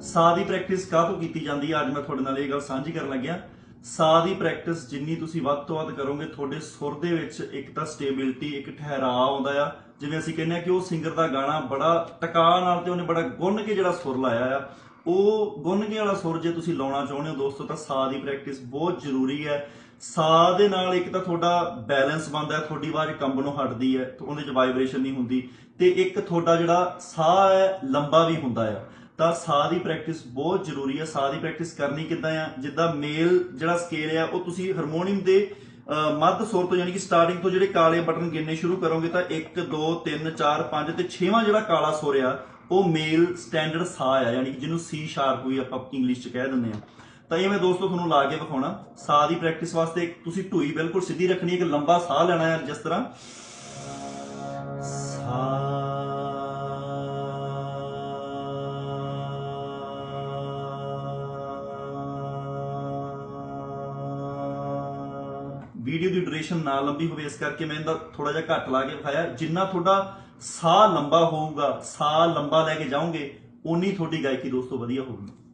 ਸਾਹ ਦੀ ਪ੍ਰੈਕਟਿਸ ਕਾਹਤੋਂ ਕੀਤੀ ਜਾਂਦੀ ਹੈ ਅੱਜ ਮੈਂ ਤੁਹਾਡੇ ਨਾਲ ਇਹ ਗੱਲ ਸਾਂਝੀ ਕਰਨ ਲੱਗਿਆ। ਸਾਹ ਦੀ ਪ੍ਰੈਕਟਿਸ ਜਿੰਨੀ ਤੁਸੀਂ ਵੱਧ ਤੋਂ ਵੱਧ ਕਰੋਗੇ, ਤੁਹਾਡੇ ਸੁਰ ਦੇ ਵਿੱਚ ਇੱਕ ਤਾਂ ਸਟੇਬਿਲਿਟੀ ਇੱਕ ਠਹਿਰਾਅ ਆਉਂਦਾ ਆ। ਜਿਵੇਂ ਅਸੀਂ ਕਹਿੰਦੇ ਆ ਕਿ ਉਹ ਸਿੰਗਰ ਦਾ ਗਾਣਾ ਬੜਾ ਟਿਕਾ ਨਾਲ ਤੇ ਉਹਨੇ ਬੜਾ ਗੁੰਨ ਕੇ ਜਿਹੜਾ ਸੁਰ ਲਾਇਆ ਆ। ਉਹ ਗੁੰਨ ਵਾਲਾ ਸੁਰ ਜੇ ਤੁਸੀਂ ਲਾਉਣਾ ਚਾਹੁੰਦੇ ਹੋ ਦੋਸਤੋ ਤਾਂ ਸਾਹ ਦੀ ਪ੍ਰੈਕਟਿਸ ਬਹੁਤ ਜ਼ਰੂਰੀ ਹੈ। ਸਾਹ ਦੇ ਨਾਲ ਇੱਕ ਤਾਂ ਤੁਹਾਡਾ ਬੈਲੈਂਸ ਬਣਦਾ ਹੈ ਤੁਹਾਡੀ ਆਵਾਜ਼ ਕੰਬਣੋਂ ਹਟਦੀ ਹੈ ਤੇ ਉਹਦੇ 'ਚ ਵਾਈਬ੍ਰੇਸ਼ਨ ਨਹੀਂ ਹੁੰਦੀ। ਤੇ ਇੱਕ ਤੁਹਾਡਾ ਜਿਹੜਾ ਸਾਹ ਹੈ ਲੰਬਾ ਵੀ ਹੁੰਦਾ ਆ। ਤਾਂ ਸਾਹ ਦੀ ਪ੍ਰੈਕਟਿਸ ਬਹੁਤ ਜ਼ਰੂਰੀ ਹੈ। ਸਾਹ ਦੀ ਪ੍ਰੈਕਟਿਸ ਕਰਨੀ ਕਿੱਦਾਂ ਆ? ਜਿੱਦਾਂ ਮੇਲ ਜਿਹੜਾ ਸਕੇਲ ਆ ਉਹ ਤੁਸੀਂ ਹਾਰਮੋਨੀਅਮ ਦੇ ਅਹ, ਮੱਧ ਸੁਰ ਤੋਂ ਯਾਨੀ ਕਿ ਸਟਾਰਟਿੰਗ ਤੋਂ ਜਿਹੜੇ ਕਾਲੇ ਬਟਨ ਗਿਣਨੇ ਸ਼ੁਰੂ ਕਰੋਗੇ ਤਾਂ 1 2 3 4 5 ਤੇ 6ਵਾਂ ਜਿਹੜਾ ਕਾਲਾ ਸੁਰ ਆ ਉਹ ਮੇਲ ਸਟੈਂਡਰਡ ਸਾਹ ਆ, ਯਾਨੀ ਕਿ ਜਿਹਨੂੰ ਸੀ ਸ਼ਾਰਪ ਵੀ ਆਪਾਂ ਇੰਗਲਿਸ਼ ਚ ਕਹਿ ਦਿੰਦੇ ਆ। ਤਾਂ ਇਹ ਮੈਂ ਦੋਸਤੋ ਤੁਹਾਨੂੰ ਲਾ ਕੇ ਵਿਖਾਉਣਾ। ਸਾਹ ਦੀ ਪ੍ਰੈਕਟਿਸ ਵਾਸਤੇ ਤੁਸੀਂ ਢੂਈ ਬਿਲਕੁਲ ਸਿੱਧੀ ਰੱਖਣੀ ਹੈ ਕਿ ਲੰਬਾ ਸਾਹ ਲੈਣਾ ਹੈ ਜਿਸ ਤਰ੍ਹਾਂ। ਵੀਡੀਓ ਦੀ ਡਿਊਰੇਸ਼ਨ ਨਾ ਲੰਬੀ ਹੋਵੇ, ਇਸ ਕਰਕੇ ਮੈਂ ਇਹਦਾ ਥੋੜਾ ਜਿਹਾ ਘੱਟ ਲਾ ਕੇ ਵਿਖਾਇਆ। ਜਿੰਨਾ ਤੁਹਾਡਾ ਸਾਹ ਲੰਬਾ ਹੋਊਗਾ ਸਾਹ ਲੰਬਾ ਲੈ ਕੇ ਜਾਓਗੇ ਉਨੀ ਤੁਹਾਡੀ ਗਾਇਕੀ ਦੋਸਤੋ ਵਧੀਆ ਹੋਊਗੀ।